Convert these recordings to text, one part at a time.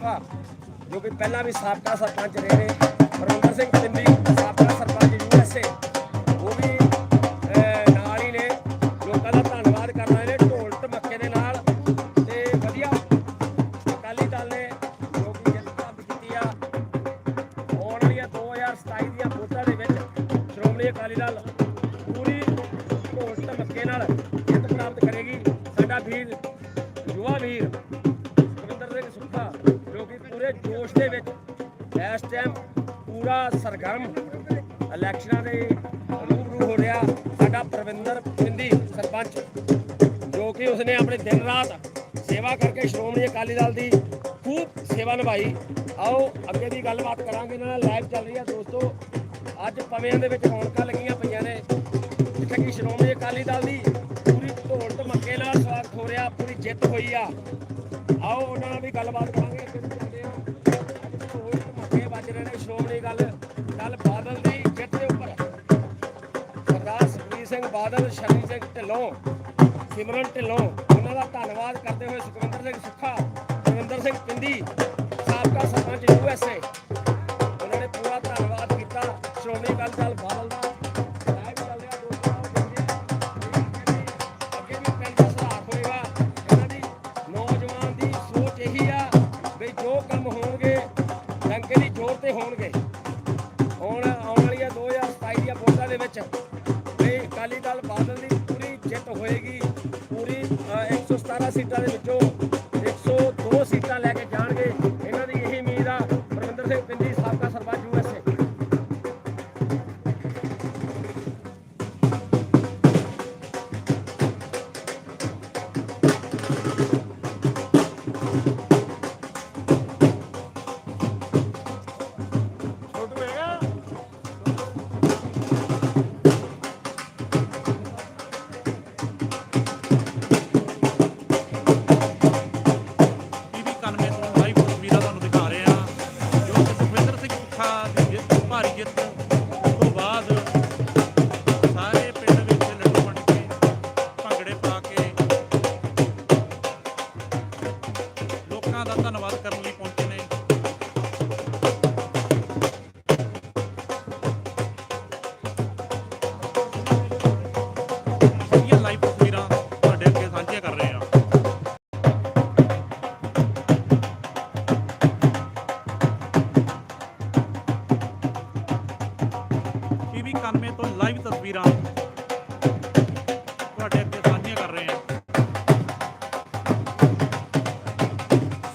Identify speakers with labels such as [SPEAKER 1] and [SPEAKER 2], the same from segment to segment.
[SPEAKER 1] ਮੋਕਾ ਜੋ ਕਿ ਪਹਿਲਾਂ ਵੀ ਸਾਬਕਾ ਸਰਪੰਚ ਰਹੇ ਨੇ ਖੂਬ ਸੇਵਾ ਨਿਭਾਈ। ਆਓ, ਅੱਗੇ ਦੀ ਗੱਲਬਾਤ ਕਰਾਂਗੇ। ਇਹਨਾਂ ਨਾਲ ਲਾਈਵ ਚੱਲ ਰਹੀ ਹੈ ਦੋਸਤੋ। ਅੱਜ ਪਵਿਆਂ ਦੇ ਵਿੱਚ ਰੌਣਕਾਂ ਲੱਗੀਆਂ ਪਈਆਂ ਨੇ। ਜਿੱਥੇ ਕਿ ਸ਼੍ਰੋਮਣੀ ਅਕਾਲੀ ਦਲ ਦੀ ਪੂਰੀ ਢੋਲ ਧਮਕੇ ਨਾਲ ਸਵਾਗਤ ਹੋ ਰਿਹਾ, ਪੂਰੀ ਜਿੱਤ ਹੋਈ ਆ। ਆਓ, ਉਹਨਾਂ ਨਾਲ ਵੀ ਗੱਲਬਾਤ ਕਰਾਂਗੇ। ਅੱਗੇ ਨੂੰ ਚੱਲਦੇ ਆ। ਢੋਲ ਧਮਕੇ ਵੱਜ ਰਹੇ ਨੇ ਸ਼੍ਰੋਮਣੀ ਗੱਲ ਕੱਲ ਬਾਦਲ ਦੀ ਜਿੱਤ ਦੇ ਉੱਪਰ। ਸਰਦਾਰ ਸੁਖਬੀਰ ਸਿੰਘ ਬਾਦਲ ਸ਼ਰਨ ਸਿੰਘ ਢਿੱਲੋਂ, ਸਿਮਰਨ ਢਿੱਲੋਂ, ਉਹਨਾਂ ਦਾ ਧੰਨਵਾਦ ਕਰਦੇ ਹੋਏ ਸੁਖਵਿੰਦਰ ਸਿੰਘ ਸੁੱਖਾ ਬਹਾਦਰ ਸਿੰਘ ਪਿੰਦੀ ਸਾਬਕਾ ਸਰਪੰਚ ਯੂਐਸ Margit. ਵੀ
[SPEAKER 2] 91 ਤੋਂ ਲਾਈਵ ਤਸਵੀਰਾਂ ਤੁਹਾਡੇ ਅੱਗੇ ਸਾਂਝੀਆਂ ਕਰ ਰਹੇ ਹਾਂ।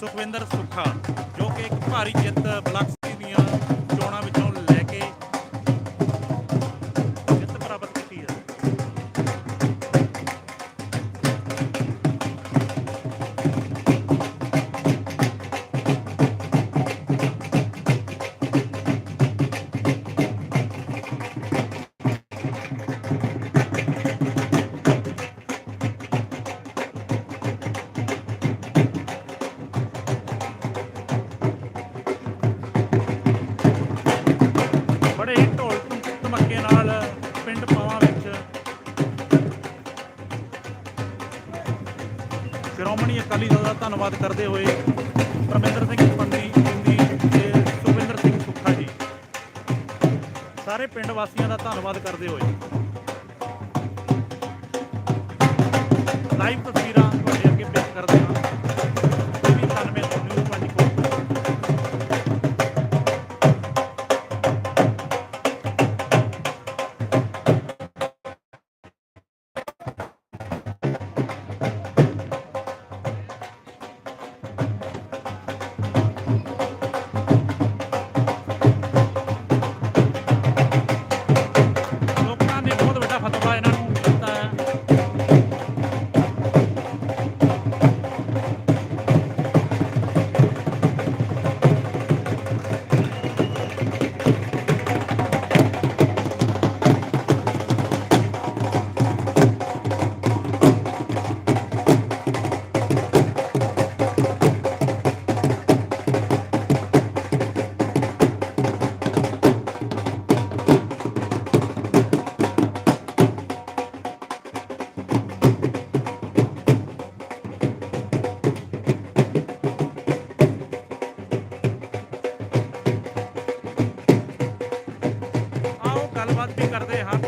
[SPEAKER 2] ਸੁਖਵਿੰਦਰ ਸੁਖਾ, ਜੋ ਕਿ ਇੱਕ ਭਾਰੀ ਜਿੱਤ ਬਲਾਕ ਧੰਨਵਾਦ ਕਰਦੇ ਹੋਏ ਪਰਮਿੰਦਰ ਸਿੰਘ ਪੰਨੀ ਜਿੰਦੀ ਤੇ ਸੁਖਿੰਦਰ ਸਿੰਘ ਸੁੱਖਾ ਜੀ। ਸਾਰੇ ਪਿੰਡ ਵਾਸੀਆਂ ਦਾ ਧੰਨਵਾਦ ਕਰਦੇ ਹੋਏ। ਲਾਈਵ ਤਸਵੀਰਾਂ ਕਰਦੇ ਹਾਂ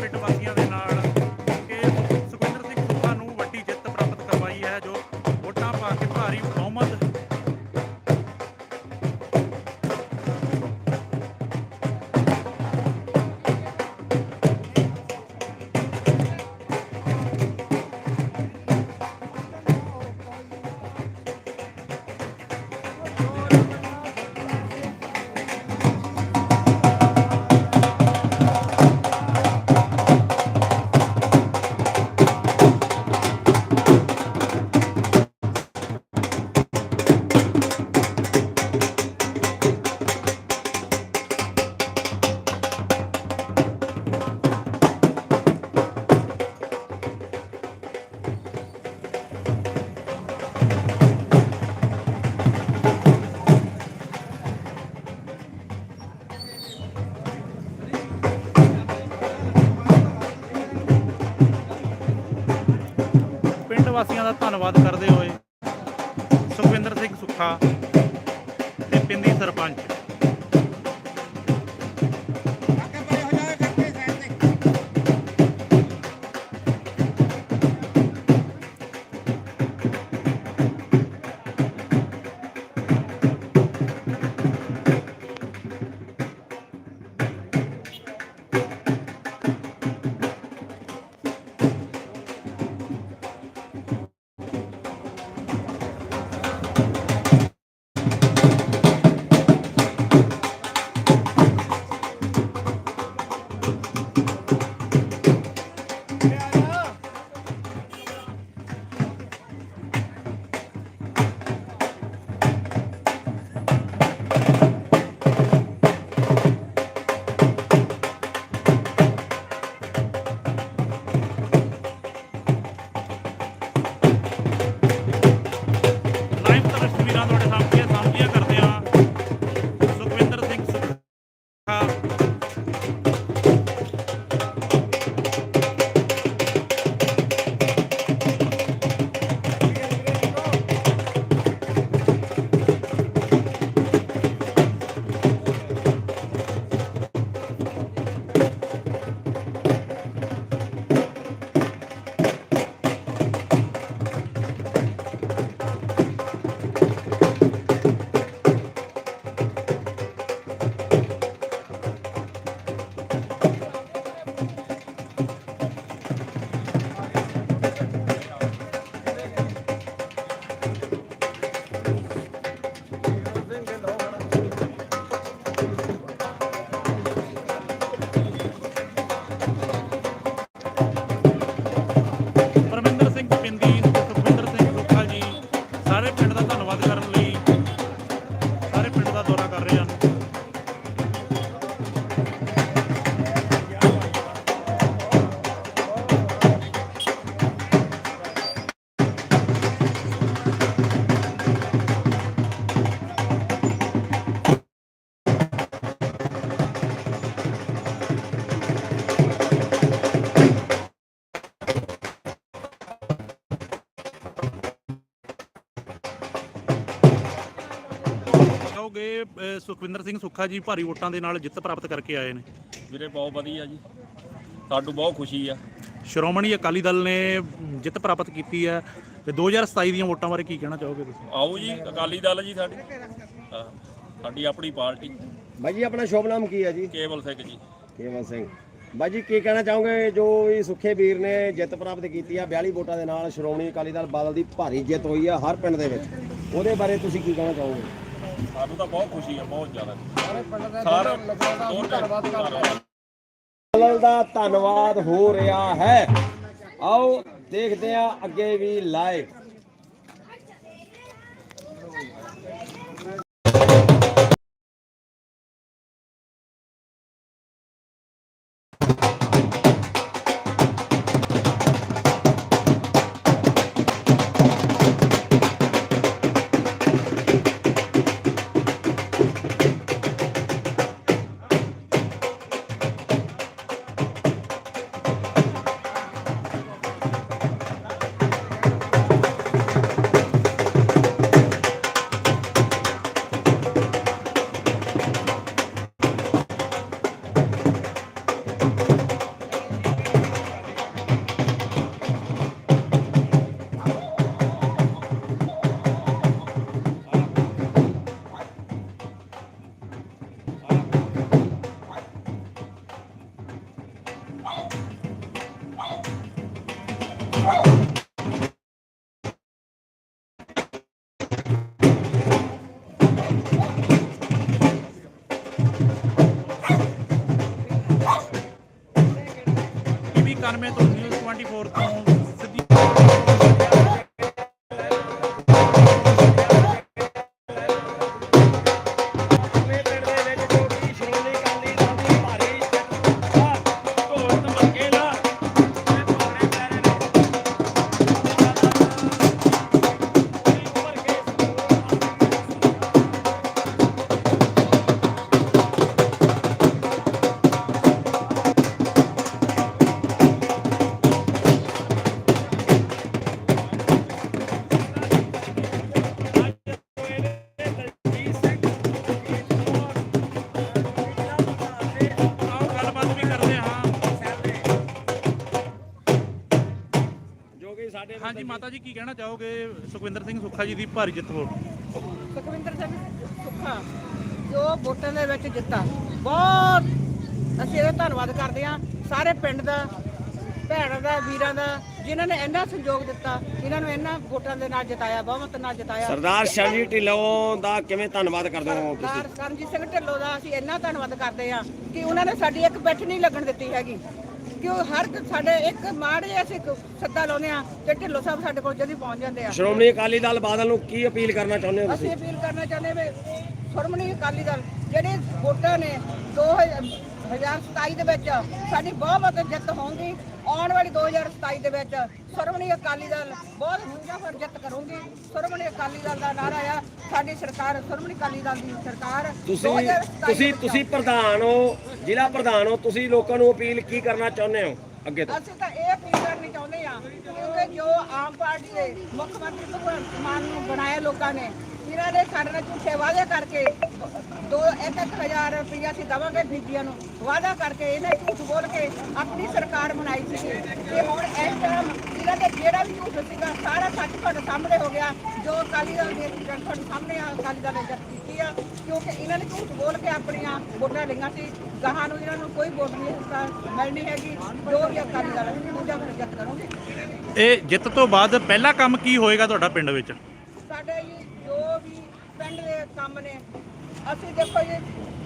[SPEAKER 2] ਸੁਖਵਿੰਦਰ ਸਿੰਘ ਸੁੱਖਾ ਜੀ ਭਾਰੀ ਵੋਟਾਂ ਦੇ ਨਾਲ ਜਿੱਤ ਪ੍ਰਾਪਤ ਕਰਕੇ ਆਏ ਨੇ।
[SPEAKER 3] ਵੀਰੇ ਬਹੁਤ ਵਧੀਆ ਜੀ। ਸਾਨੂੰ ਬਹੁਤ ਖੁਸ਼ੀ ਆ।
[SPEAKER 2] ਸ਼੍ਰੋਮਣੀ ਅਕਾਲੀ ਦਲ ਨੇ ਜਿੱਤ ਪ੍ਰਾਪਤ ਕੀਤੀ ਹੈ ਤੇ 2027 ਦੀਆਂ ਵੋਟਾਂ ਬਾਰੇ ਕੀ ਕਹਿਣਾ ਚਾਹੋਗੇ ਤੁਸੀਂ?
[SPEAKER 3] ਆਓ ਜੀ ਅਕਾਲੀ ਦਲ ਜੀ ਸਾਡੀ। ਹਾਂ, ਸਾਡੀ ਆਪਣੀ ਪਾਰਟੀ।
[SPEAKER 1] ਬਾਈ ਜੀ ਆਪਣਾ ਸ਼ੁਭ ਨਾਮ ਕੀ ਹੈ ਜੀ?
[SPEAKER 3] ਕੇਵਲ ਸਿੰਘ ਜੀ।
[SPEAKER 1] ਕੇਵਲ ਸਿੰਘ। ਬਾਈ ਜੀ ਕੀ ਕਹਿਣਾ ਚਾਹੋਗੇ? ਜੋ ਵੀ ਸੁੱਖੇ ਵੀਰ ਨੇ ਜਿੱਤ ਪ੍ਰਾਪਤ ਕੀਤੀ ਆ 42 ਵੋਟਾਂ ਦੇ ਨਾਲ ਸ਼੍ਰੋਮਣੀ ਅਕਾਲੀ ਦਲ ਬਾਦਲ ਦੀ ਭਾਰੀ ਜਿੱਤ ਹੋਈ ਆ ਹਰ ਪਿੰਡ ਦੇ ਵਿੱਚ। ਉਹਦੇ ਬਾਰੇ ਤੁਸੀਂ ਕੀ ਕਹਿਣਾ ਚਾਹੋਗੇ?
[SPEAKER 3] ਸਾਨੂੰ ਤਾਂ ਬਹੁਤ ਖੁਸ਼ੀ ਆ ਬਹੁਤ ਜ਼ਿਆਦਾ। ਸਾਰਾ ਧੰਨਵਾਦ
[SPEAKER 1] ਦਾ ਧੰਨਵਾਦ ਹੋ ਰਿਹਾ ਹੈ। ਆਓ ਦੇਖਦੇ ਆ ਅੱਗੇ ਵੀ ਲਾਈਵ।
[SPEAKER 2] ਮਾਤਾ ਜੀ ਕੀ ਕਹਿਣਾ ਚਾਹੋਗੇ ਸੁਖਵਿੰਦਰ ਸਿੰਘ ਸੁੱਖਾ ਜੀ ਦੀ ਭਾਰੀ ਜਿੱਤ ਹੋ
[SPEAKER 4] ਸੁਖਵਿੰਦਰ ਸਿੰਘ ਸੁੱਖਾ ਜੋ ਵੋਟਾਂ ਦੇ ਵਿੱਚ ਜਿੱਤਾ ਬਹੁਤ ਅਸੀਂ ਇਹਦਾ ਧੰਨਵਾਦ ਕਰਦੇ ਹਾਂ। ਸਾਰੇ ਪਿੰਡ ਦਾ ਭੈਣਾਂ ਦਾ ਵੀਰਾਂ ਦਾ ਜਿਨ੍ਹਾਂ ਨੇ ਇੰਨਾ ਸਹਿਯੋਗ ਦਿੱਤਾ ਇਹਨਾਂ ਨੂੰ ਇਹਨਾਂ ਵੋਟਾਂ ਦੇ ਨਾਲ ਜਿਤਾਇਆ ਬਹੁਮਤ ਨਾਲ ਜਿਤਾਇਆ।
[SPEAKER 1] ਸਰਦਾਰ ਸ਼ਰਜੀ ਢਿੱਲੋਂ ਦਾ ਕਿਵੇਂ ਧੰਨਵਾਦ ਕਰਦੇ ਹੋ
[SPEAKER 4] ਸਰਦਾਰ ਕਰਮਜੀਤ ਸਿੰਘ ਢਿੱਲੋਂ ਦਾ ਅਸੀਂ ਇੰਨਾ ਧੰਨਵਾਦ ਕਰਦੇ ਹਾਂ ਕਿ ਉਹਨਾਂ ਨੇ ਸਾਡੀ ਇੱਕ ਬੈਠ ਨਹੀਂ ਲੱਗਣ ਦਿੱਤੀ ਹੈਗੀ। ਕਿ ਉਹ ਹਰ ਇੱਕ ਸਾਡੇ ਇੱਕ ਮਾੜੇ ਅਸੀਂ ਇੱਕ ਸੱਦਾ ਲਾਉਂਦੇ ਆ ਤੇ ਢਿੱਲੋਂ ਸਾਹਿਬ ਸਾਡੇ ਕੋਲ ਜਦੀ ਪਹੁੰਚ ਜਾਂਦੇ ਆ।
[SPEAKER 1] ਸ਼੍ਰੋਮਣੀ ਅਕਾਲੀ ਦਲ ਬਾਦਲ ਨੂੰ ਕੀ ਅਪੀਲ ਕਰਨਾ ਚਾਹੁੰਦੇ ਹੋ
[SPEAKER 4] ਅਸੀਂ
[SPEAKER 1] ਤੁਸੀਂ
[SPEAKER 4] ਅਪੀਲ ਕਰਨਾ ਚਾਹੁੰਦੇ ਵੀ ਸ਼੍ਰੋਮਣੀ ਅਕਾਲੀ ਦਲ ਜਿਹੜੇ ਵੋਟਾਂ ਨੇ 2027 ਦੇ ਵਿੱਚ ਸਾਡੀ ਬਹੁਤ ਜਿੱਤ ਹੋਊਗੀ। ਆਉਣ ਵਾਲੀ 2027 ਦੇ ਵਿੱਚ ਸ਼੍ਰੋਮਣੀ ਅਕਾਲੀ ਦਲ ਬਹੁਤ ਹੁੰਜਾ ਫਿਰ ਜਿੱਤ ਕਰੂਗੀ। ਸ਼੍ਰੋਮਣੀ ਅਕਾਲੀ ਦਲ ਦਾ ਨਾਰਾ ਆ ਸਾਡੀ ਸਰਕਾਰ ਸ਼੍ਰੋਮਣੀ ਅਕਾਲੀ ਦਲ ਦੀ ਸਰਕਾਰ
[SPEAKER 1] ਤੁਸੀਂ
[SPEAKER 4] 2027
[SPEAKER 1] ਤੁਸੀਂ ਤੁਸੀਂ ਪ੍ਰਧਾਨ ਹੋ ਜ਼ਿਲ੍ਹਾ ਪ੍ਰਧਾਨ ਹੋ ਤੁਸੀਂ ਲੋਕਾਂ ਨੂੰ ਅਪੀਲ ਕੀ ਕਰਨਾ ਚਾਹੁੰਦੇ ਹੋ ਅੱਗੇ ਤੋਂ?
[SPEAKER 4] ਅਸੀਂ ਤਾਂ ਇਹ ਅਪੀਲ ਕਰਨੀ ਚਾਹੁੰਦੇ ਆ ਕਿਉਂਕਿ ਜੋ ਆਮ ਪਾਰਟੀ ਦੇ ਮੁੱਖ ਮੰਤਰੀ ਭਗਵੰਤ ਮਾਨ ਨੂੰ ਬਣਾਇਆ ਲੋਕਾਂ ਨੇ ਇਹਨਾਂ ਨੇ ਸਾਡੇ ਨਾਲ ਝੂਠੇ ਵਾਅਦੇ ਕਰਕੇ ਦੋ ਇੱਕ ਇੱਕ ਹਜ਼ਾਰ ਰੁਪਈਆ ਅਸੀਂ ਦਵਾਂਗੇ ਬੀਬੀਆਂ ਨੂੰ। ਵਾਅਦਾ ਕਰਕੇ ਇਹਨੇ ਝੂਠ ਬੋਲ ਕੇ ਆਪਣੀ ਸਰਕਾਰ ਬਣਾਈ ਸੀ। ਤੇ ਹੁਣ ਇਸ ਤਰ੍ਹਾਂ ਇਹਨਾਂ ਦੇ ਜਿਹੜਾ ਵੀ ਝੂਠ ਸੀਗਾ ਸਾਰਾ ਸੱਚ ਤੁਹਾਡੇ ਸਾਹਮਣੇ ਹੋ ਗਿਆ। ਜੋ ਅਕਾਲੀ ਦਲ ਦੇ ਤੁਹਾਡੇ ਸਾਹਮਣੇ ਆ ਅਕਾਲੀ ਦਲ ਨੇ ਜਿੱਤ ਕੀਤੀ ਆ ਕਿਉਂਕਿ ਇਹਨਾਂ ਨੇ ਝੂਠ ਬੋਲ ਕੇ ਆਪਣੀਆਂ ਵੋਟਾਂ ਲਈਆਂ ਸੀ। ਗਾਹਾਂ ਨੂੰ ਇਹਨਾਂ ਨੂੰ ਕੋਈ ਵੋਟ ਨਹੀਂ ਹਿੱਸਾ ਮਿਲਣੀ ਹੈਗੀ ਜੋ ਵੀ ਅਕਾਲੀ ਦਲ ਦੂਜਾ ਜਿੱਤ ਕਰੂਗੇ।
[SPEAKER 2] ਇਹ ਜਿੱਤ ਤੋਂ ਬਾਅਦ ਪਹਿਲਾ ਕੰਮ ਕੀ ਹੋਏਗਾ ਤੁਹਾਡਾ ਪਿੰਡ ਵਿੱਚ?
[SPEAKER 4] ਸਾਡੇ ਵੀ ਪਿੰਡ ਦੇ ਕੰਮ ਨੇ। ਅਸੀਂ ਦੇਖੋ ਜੀ,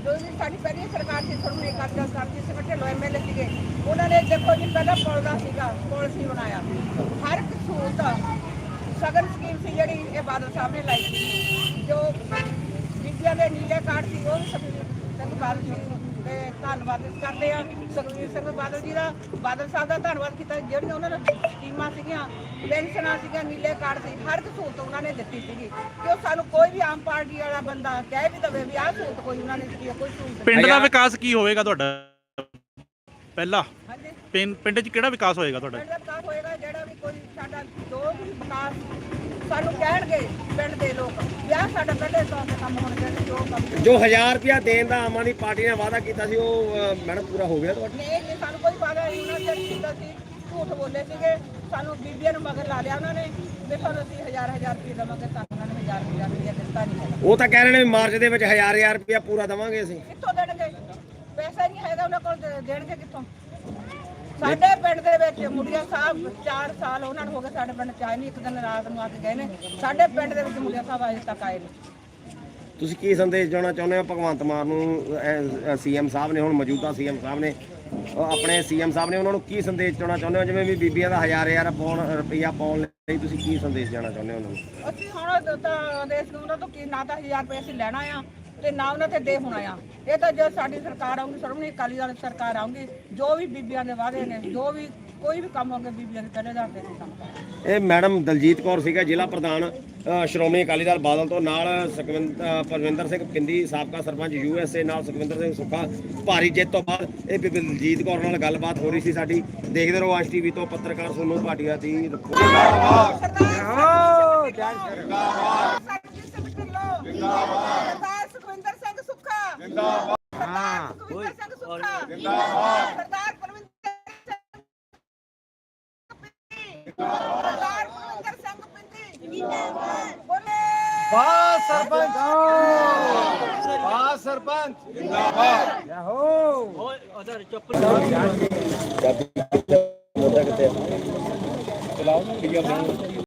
[SPEAKER 4] ਜੋ ਵੀ ਸਾਡੀ ਪਹਿਲੀ ਸਰਕਾਰ ਸੀ ਸ਼੍ਰੋਮਣੀ ਅਕਾਲੀ ਦਲ ਸਰਜੀ ਸਿੰਘ ਢਿੱਲੋਂ ਐਮਐਲਏ ਸੀਗੇ, ਉਹਨਾਂ ਨੇ ਦੇਖੋ ਜੀ, ਪਹਿਲਾਂ ਪੁਲ ਦਾ ਸੀਗਾ, ਪੁਲ ਸੀ ਬਣਾਇਆ। ਹਰ ਇੱਕ ਸਹੂਲਤ, ਸਗਨ ਸਕੀਮ ਸੀ ਜਿਹੜੀ, ਇਹ ਬਾਦਲ ਸਾਹਿਬ ਨੇ ਲਾਈ। ਸੀ ਜੋ ਬੀਬੀਆਂ ਦੇ ਨੀਲੇ ਕਾਰਡ ਸੀ, ਉਹ ਵੀ ਸੁਖਬੀਰ ਬਾਦਲ ਜੀ ਧੰਨਵਾਦ ਕਰਦੇ ਆ ਸੁਖਬੀਰ ਸਿੰਘ ਬਾਦਲ ਜੀ ਦਾ ਬਾਦਲ ਸਾਹਿਬ ਦਾ ਧੰਨਵਾਦ ਕੀਤਾ ਜਿਹੜੀਆਂ ਉਹਨਾਂ ਨੇ ਸਕੀਮਾਂ ਸੀਗੀਆਂ ਪੈਨਸ਼ਨਾਂ ਸੀਗੀਆਂ ਨੀਲੇ ਕਾਰਡ ਸੀ ਹਰ ਇੱਕ ਸਹੂਲਤ ਉਹਨਾਂ ਨੇ ਦਿੱਤੀ ਸੀਗੀ। ਕਿ ਉਹ ਸਾਨੂੰ ਕੋਈ ਵੀ ਆਮ ਪਾਰਟੀ ਵਾਲਾ ਬੰਦਾ ਕਹਿ ਵੀ ਦਵੇ ਵੀ ਆਹ ਸਹੂਲਤ ਕੋਈ ਉਹਨਾਂ ਨੇ ਦਿੱਤੀ ਕੋਈ ਸਹੂਲਤ
[SPEAKER 2] ਪਿੰਡ ਦਾ ਵਿਕਾਸ ਕੀ ਹੋਵੇਗਾ ਤੁਹਾਡਾ? ਪਹਿਲਾ
[SPEAKER 4] ਹਾਂਜੀ।
[SPEAKER 2] ਪਿੰਡ ਪਿੰਡ 'ਚ ਕਿਹੜਾ ਵਿਕਾਸ ਹੋਏਗਾ ਤੁਹਾਡਾ?
[SPEAKER 4] ਪਿੰਡ ਦਾ ਵਿਕਾਸ ਹੋਏਗਾ ਜਿਹੜਾ ਵੀ ਕੋਈ ਸਾਡਾ ਜੋ ਵੀ ਵਿਕਾਸ ਸਾਨੂੰ ਕਹਿਣਗੇ ਪਿੰਡ ਦੇ ਲੋਕ ਵਿਆਹ ਸਾਡਾ ਪਹਿਲੇ ਤੋਂ ਕੰਮ ਹੋਣੇ ਚਾਹੀਦੇ ਜੋ ਕੰਮ
[SPEAKER 1] ਜੋ 1000 ਰੁਪਇਆ ਦੇਣ ਦਾ ਆਮ ਆਦਮੀ ਪਾਰਟੀ ਨੇ ਵਾਅਦਾ ਕੀਤਾ ਸੀ ਉਹ ਅ, ਮੈਡਮ ਪੂਰਾ ਹੋ ਗਿਆ ਤੁਹਾਡਾ?
[SPEAKER 4] ਨੇ ਇਹ ਸਾਨੂੰ ਕੋਈ ਵਾਅਦਾ ਨਹੀਂ ਉਹਨਾਂ ਨੇ ਕੀਤਾ ਸੀ ਝੂਠ ਬੋਲੇ ਸੀਗੇ ਸਾਨੂੰ ਬੀਬੀਆਂ ਨੂੰ ਮਗਰ ਲਾ ਲਿਆ ਉਹਨਾਂ ਨੇ ਵੀ ਤੁਹਾਨੂੰ ਅਸੀਂ ਹਜ਼ਾਰ ਹਜ਼ਾਰ ਰੁਪਏ ਦੇਵਾਂਗੇ ਤਾਂ ਉਹਨਾਂ ਨੇ ਹਜ਼ਾਰ ਹਜ਼ਾਰ ਰੁਪਏ ਦਿੱਤਾ ਨਹੀਂ ਹੈਗਾ।
[SPEAKER 1] ਉਹ ਤਾਂ ਕਹਿ ਰਹੇ ਨੇ ਵੀ ਮਾਰਚ ਦੇ ਵਿੱਚ 1000 1000 ਰੁਪਇਆ ਪੂਰਾ ਦੇਵਾਂਗੇ ਅਸੀਂ।
[SPEAKER 4] ਕਿੱਥੋਂ ਦੇਣਗੇ? ਪੈਸਾ ਨਹੀਂ ਹੈਗਾ ਉਹਨਾਂ ਕੋਲ ਦੇ- ਦੇਣਗੇ ਕਿੱਥੋਂ? ਸਾਡੇ ਪਿੰਡ ਦੇ ਵਿੱਚ ਮੁੰਡਿਆ ਸਾਹਿਬ 4 ਸਾਲ ਉਹਨਾਂ ਨੂੰ ਹੋ ਗਏ ਸਾਡੇ ਪਿੰਡ ਚ ਆਏ ਨਹੀਂ ਇੱਕ ਦਿਨ ਰਾਤ ਨੂੰ ਆ ਕੇ ਗਏ ਨੇ। ਸਾਡੇ ਪਿੰਡ ਦੇ ਵਿੱਚ ਮੁੰਡਿਆ ਸਾਹਿਬ ਅਜੇ ਤੱਕ ਆਏ ਨਹੀਂ
[SPEAKER 1] ਤੁਸੀਂ ਕੀ ਸੰਦੇਸ਼ ਦੇਣਾ ਚਾਹੁੰਦੇ ਹੋ ਭਗਵੰਤ ਮਾਨ ਨੂੰ ਸੀਐਮ ਸਾਹਿਬ ਨੇ ਹੁਣ ਮੌਜੂਦਾ ਸੀਐਮ ਸਾਹਿਬ ਨੇ ਉਹ ਆਪਣੇ ਸੀਐਮ ਸਾਹਿਬ ਨੇ ਉਹਨਾਂ ਨੂੰ ਕੀ ਸੰਦੇਸ਼ ਦੇਣਾ ਚਾਹੁੰਦੇ ਹੋ? ਜਿਵੇਂ ਵੀ ਬੀਬੀਆਂ ਦਾ 1000 1000 ਪਾਉਣ ਰੁਪਇਆ ਪਾਉਣ ਲਈ ਤੁਸੀਂ ਕੀ ਸੰਦੇਸ਼ ਦੇਣਾ ਚਾਹੁੰਦੇ ਹੋ ਉਹਨਾਂ ਨੂੰ?
[SPEAKER 4] ਅਸੀਂ ਹੁਣ ਤਾਂ ਦੇਸ਼ ਨੂੰ ਉਹਨਾਂ ਤੋਂ ਕੀ ਨਾ ਤਾਂ 1000 ਰੁਪਏ ਅਸੀਂ ਲੈਣਾ ਆ। ਤੇ ਨਾ ਉਹਨਾਂ ਤੇ ਦੇ ਹੋਣਾ ਆ ਇਹ ਤਾਂ ਜੋ ਸਾਡੀ ਸਰਕਾਰ ਆਉਂਗੀ ਸ਼੍ਰੋਮਣੀ ਅਕਾਲੀ ਦਲ ਸਰਕਾਰ ਆਉਂਗੀ ਜੋ ਵੀ ਬੀਬੀਆਂ ਦੇ ਵਾਅਦੇ ਨੇ ਜੋ ਵੀ ਕੋਈ ਵੀ ਕੰਮ ਹੋਗੇ ਬੀਬੀਆਂ ਦੇ ਪਹਿਲੇ ਆਧਾਰ ਤੇ ਕੰਮ
[SPEAKER 1] ਇਹ ਮੈਡਮ ਦਲਜੀਤ ਕੌਰ ਸੀਗਾ ਜ਼ਿਲ੍ਹਾ ਪ੍ਰਧਾਨ ਅ, ਸ਼੍ਰੋਮਣੀ ਅਕਾਲੀ ਦਲ ਬਾਦਲ ਤੋਂ ਨਾਲ ਸੁਖਵਿੰਦ ਅ, ਪਰਵਿੰਦਰ ਸਿੰਘ ਪਿੰਦੀ ਸਾਬਕਾ ਸਰਪੰਚ ਯੂਐਸਏ ਨਾਲ ਸੁਖਵਿੰਦਰ ਸਿੰਘ ਸੁੱਖਾ ਭਾਰੀ ਜਿੱਤ ਤੋਂ ਬਾਅਦ ਇਹ ਬੀਬੀ ਦਲਜੀਤ ਕੌਰ ਨਾਲ ਗੱਲਬਾਤ ਹੋ ਰਹੀ ਸੀ ਸਾਡੀ। ਦੇਖਦੇ ਰਹੋ ਅੱਜ ਟੀਵੀ ਤੋਂ ਪੱਤਰਕਾਰ ਸੋਨੂ ਭਾਟੀਆ ਦੀ ਰਿਪੋਰਟ।
[SPEAKER 4] ਸੁੱਖਾ ਜਿੰਦਾਬਾਦ ਸਰਦਾਰ ਸੁਖਵਿੰਦਰ ਸਿੰਘ ਸੁੱਖਾ ਜਿੰਦਾਬਾਦ ਸਰਦਾਰ